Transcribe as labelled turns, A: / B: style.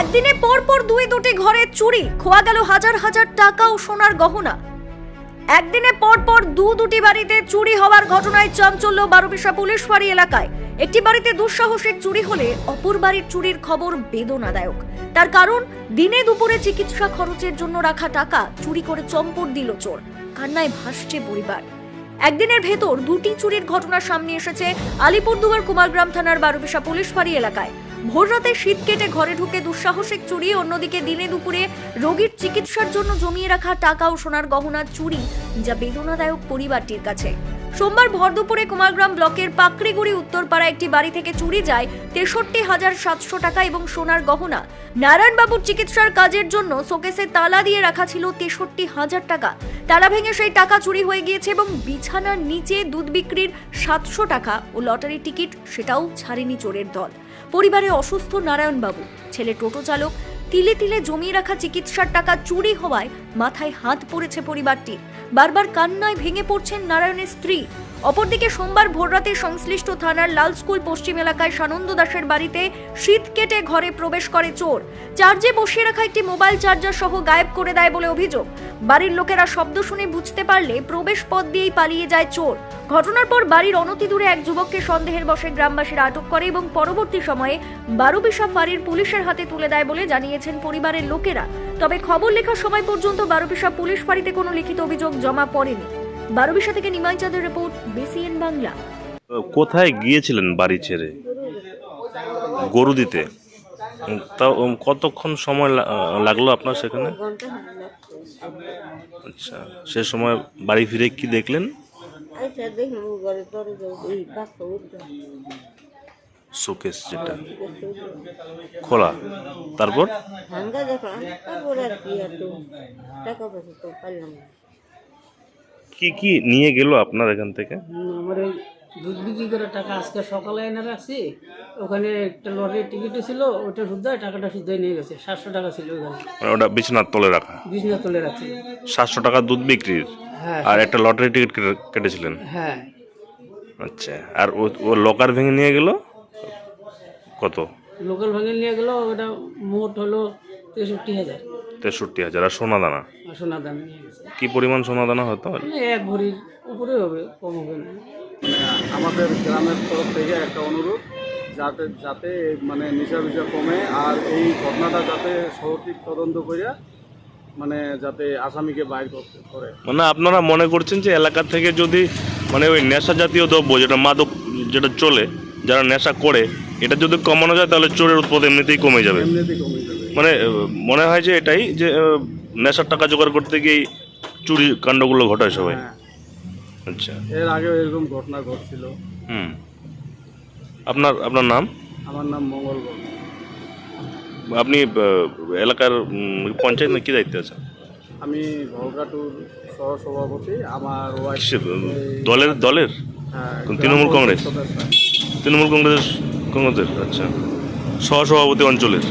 A: একদিনে পর পর দুই দুটি ঘরে চুরি, খোয়া গেল হাজার হাজার টাকা ও সোনার গহনা। একদিনে পর পর দু দুটি বাড়িতে চুরি হওয়ার ঘটনায় চাঞ্চল্য বারোবিশা পুলিশ ফাঁড়ি এলাকায়। একটি বাড়িতে দুঃসাহসিক চুরি হলে অপর বাড়ির চুরির খবর বেদনাদায়ক। তার কারণ, দিনে দুপুরে চিকিৎসা খরচের জন্য রাখা টাকা চুরি করে চম্পট দিল চোর। কান্নায় ভাসছে পরিবার। একদিনের ভেতর দুটি চুরির ঘটনা সামনে এসেছে আলিপুরদুয়ার কুমারগ্রাম থানার বারোবিশা পুলিশ ফাঁড়ি এলাকায়। ভোররাতে শীত কেটে ঘরে ঢুকে দুঃসাহসিক চুরি, অন্যদিকে দিনে দুপুরে রোগীর চিকিৎসার জন্য জমিয়ে রাখা টাকা ও সোনার গহনার চুরি, যা বেদনাদায়ক পরিবারটির কাছে। সোমবার ভর দুপুরে কুমারগ্রাম ব্লকের পাকড়িগুড়ি উত্তরপাড়া একটি বাড়ি থেকে চুরি যায় তেষট্টি হাজার সাতশো টাকা এবং সোনার গহনা। নারায়ণবাবুর চিকিৎসার কাজের জন্য শোকেসে তালা দিয়ে রাখা ছিল তেষট্টি হাজার টাকা। তালা ভেঙে সেই টাকা চুরি হয়ে গিয়েছে এবং বিছানার নিচে দুধ বিক্রির সাতশো টাকা ও লটারি টিকিট সেটাও ছাড়েনি চোরের দল। পরিবারে অসুস্থ নারায়ণবাবু। ছেলে টোটো চালক। তিলে তিলে জমিয়ে রাখা চিকিৎসার টাকা চুরি হওয়ায় মাথায় হাত পড়েছে পরিবারটির। বারবার কান্নায় ভেঙে পড়ছেন নারায়ণের স্ত্রী। অপরদিকে সোমবার ভোররাতে সংশ্লিষ্ট থানার লাল স্কুল পশ্চিম এলাকায় সানন্দ দাসের বাড়িতে শীত কেটে ঘরে প্রবেশ করে চোর। চার্জে বসিয়ে রাখা একটি মোবাইল চার্জার সহ গায়েব করে দেয় বলে অভিযোগ। বাড়ির লোকেরা শব্দ শুনে বুঝতে পারলে প্রবেশ পথ দিয়েই পালিয়ে যায় চোর। ঘটনার পর বাড়ির অনতি দূরে এক যুবককে সন্দেহের বশে গ্রামবাসীরা আটক করে এবং পরবর্তী সময়ে বারোবিশা ফাঁড়ির পুলিশের হাতে তুলে দেয় বলে জানিয়েছেন পরিবারের লোকেরা। তবে খবর লেখার সময় পর্যন্ত বারোবিশা পুলিশ ফাঁড়িতে কোনো লিখিত অভিযোগ জমা পড়েনি। বারোবিশা থেকে নিমাই চাঁদের রিপোর্ট বিসিএন বাংলা।
B: কোথায় গিয়েছিলেন বাড়ি ছেড়ে? গরু দিতে। উম, তা কতক্ষণ সময় লাগল আপনার সেখানে। আচ্ছা সে সময় বাড়ি ফিরে কি দেখলেন? শোকেস যেটা। খোলা। তারপর?
C: টাকা পয়সা তো পারলাম না।
B: কি কি নিয়ে গেল আপনার এখান থেকে?
D: আমার ওই দুধ বিক্রি করে টাকা আজকে সকালে এনে রাখছি। ওখানে একটা লটারির টিকিট ছিল ওটা শুদ্ধ টাকাটা শুদ্ধ নিয়ে গেছে। সাতশো টাকা ছিল ওখানে
B: মানে ওটা বিছানার তলে রাখা?
D: বিজনেস তুলে রাখছি।
B: সাতশো টাকা দুধ বিক্রির?
D: হ্যাঁ
B: আর একটা লটারি টিকিট কেটে- কেটেছিলেন?
D: হ্যাঁ।
B: আচ্ছা আর ও ও লকার ভেঙে নিয়ে গেল? কত?
D: লোকাল ভাঙে নিয়ে গেল ওটা মোট হলো তেষট্টি হাজার।
B: তেষট্টি হাজার আর সোনা দানা
D: সোনা গেছে।
B: কি পরিমাণ সোনা দানা হতো?
D: মানে এক ভরির উপরে হবে কম হবে না।
E: আমাদের গ্রামের তরফ থেকে একটা অনুরোধ যাতে যাতে মানে নেশা বিষা কমে আর এই ঘটনাটা যাতে সঠিক তদন্ত করিয়া মানে যাতে আসামিকে বাইর করতে করে।
B: মানে আপনারা মনে করছেন যে এলাকা থেকে যদি মানে ওই নেশা জাতীয় দ্রব্য যেটা মাদক যেটা চলে যারা নেশা করে এটা যদি কমানো যায় তাহলে চোরের উৎপাদ এমনিতেই কমে যাবে।
E: এমনিতেই কমে যাবে।
B: মানে মনে হয় যে এটাই যে নেশার টাকা জোগাড় করতে গিয়ে চুরি কাণ্ডগুলো ঘটায় সবাই।
E: হ্যাঁ।
B: আচ্ছা।
E: এর আগেও এরকম ঘটনা ঘটছিল।
B: হুম। আপনার আপনার নাম?
E: আমার নাম মঙ্গল
B: আপনি এলাকার পঞ্চায়েত কি দায়িত্বে আছেন?
E: আমি ভলকাটুর সহসভাপতি আমার
B: দলের দলের?
E: হ্যাঁ,
B: তৃণমূল কংগ্রেস? তৃণমূল কংগ্রেস কংগ্রেসের আচ্ছা। সহসভাপতি অঞ্চলের।